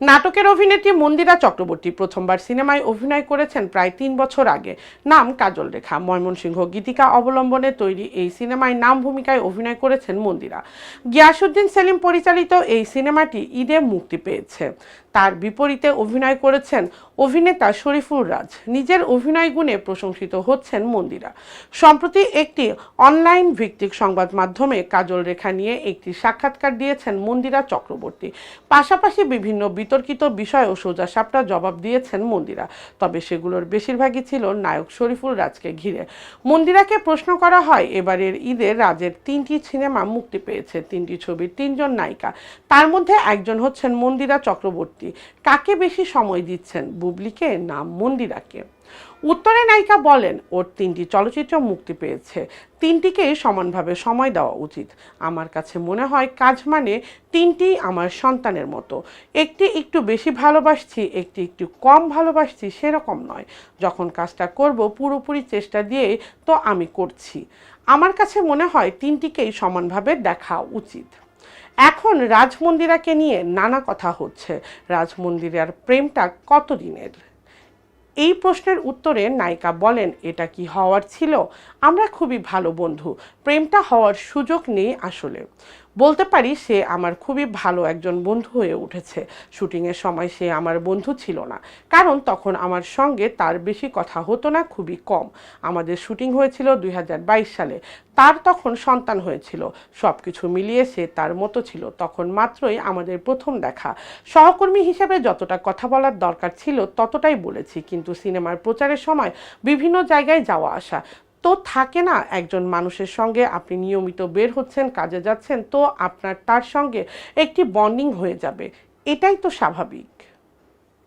নাটকের অভিনেত্রী মন্দিরা চক্রবর্তী প্রথমবার সিনেমায় অভিনয় করেছেন প্রায় তিন বছর আগে। নাম কাজল রেখা। ময়মনসিংহ গীতিকা অবলম্বনে তৈরি এই সিনেমায় নাম ভূমিকায় অভিনয় করেছেন মন্দিরা। গিয়াসুদ্দিন সেলিম পরিচালিত এই সিনেমাটি ঈদে মুক্তি পেয়েছে। তার বিপরীতে অভিনয় করেছেন অভিনেতা শরীফুল রাজ। নিজের অভিনয় গুণে প্রশংসিত হচ্ছেন মন্দিরা। সম্প্রতি একটি অনলাইন ভিত্তিক সংবাদ মাধ্যমে কাজল রেখা নিয়ে একটি সাক্ষাৎকার দিয়েছেন মন্দিরা চক্রবর্তী। পাশাপাশি বিভিন্ন বিতর্কিত বিষয় ও সোজাসাপটা জবাব দিয়েছেন মন্দিরা। তবে সেগুলোর বেশিরভাগই ছিল নায়ক শরীফুল রাজকে ঘিরে। মন্দিরাকে প্রশ্ন করা হয়, এবারের ঈদে রাজের তিনটি সিনেমা মুক্তি পেয়েছে। তিনটি ছবির তিনজন নায়িকা। তার মধ্যে একজন হচ্ছেন মন্দিরা চক্রবর্তী। কাকে বেশি সময় দিচ্ছেন? বুবলিকে না মন্দিরাকে উত্তরে নায়িকা বলেন, ওর তিনটি চলচ্চিত্র মুক্তি পেয়েছে। তিনটিকেই সমানভাবে সময় দেওয়া উচিত। আমার কাছে মনে হয় কাজ মানে তিনটি আমার সন্তানের মতো। একটি একটু বেশি ভালোবাসছি, একটি একটু কম ভালোবাসছি সেরকম নয়। যখন কাজটা করব পুরোপুরি চেষ্টা দিয়ে তো আমি করছি। আমার কাছে মনে হয় তিনটিকেই সমানভাবে দেখা উচিত। এখন রাজমন্দিরাকে নিয়ে নানা কথা হচ্ছে। রাজমন্দিরার প্রেমটা কতদিনের? এই প্রশ্নের উত্তরে নায়িকা বলেন, এটা কি হওয়ার ছিল? আমরা খুবই ভালো বন্ধু। প্রেমটা হওয়ার সুযোগ নেই আসলে। বলতে পারি সে আমার খুবই ভালো একজন বন্ধু হয়ে উঠেছে। শুটিংয়ের সময় সে আমার বন্ধু ছিল না। কারণ তখন আমার সঙ্গে তার বেশি কথা হতো না, খুবই কম। আমাদের শুটিং হয়েছিল দুই হাজার বাইশ সালে। তার তখন সন্তান হয়েছিল। সব কিছু মিলিয়ে সে তার মতো ছিল। তখন মাত্রই আমাদের প্রথম দেখা। সহকর্মী হিসেবে যতটা কথা বলার দরকার ছিল ততটাই বলেছি। কিন্তু সিনেমার প্রচারের সময় বিভিন্ন জায়গায় যাওয়া আসা তো থাকে না একজন মানুষের সঙ্গে, আপনি নিয়মিত বের হচ্ছেন, কাজে যাচ্ছেন, তো আপনার তার সঙ্গে একটি বন্ডিং হয়ে যাবে। এটাই তো স্বাভাবিক।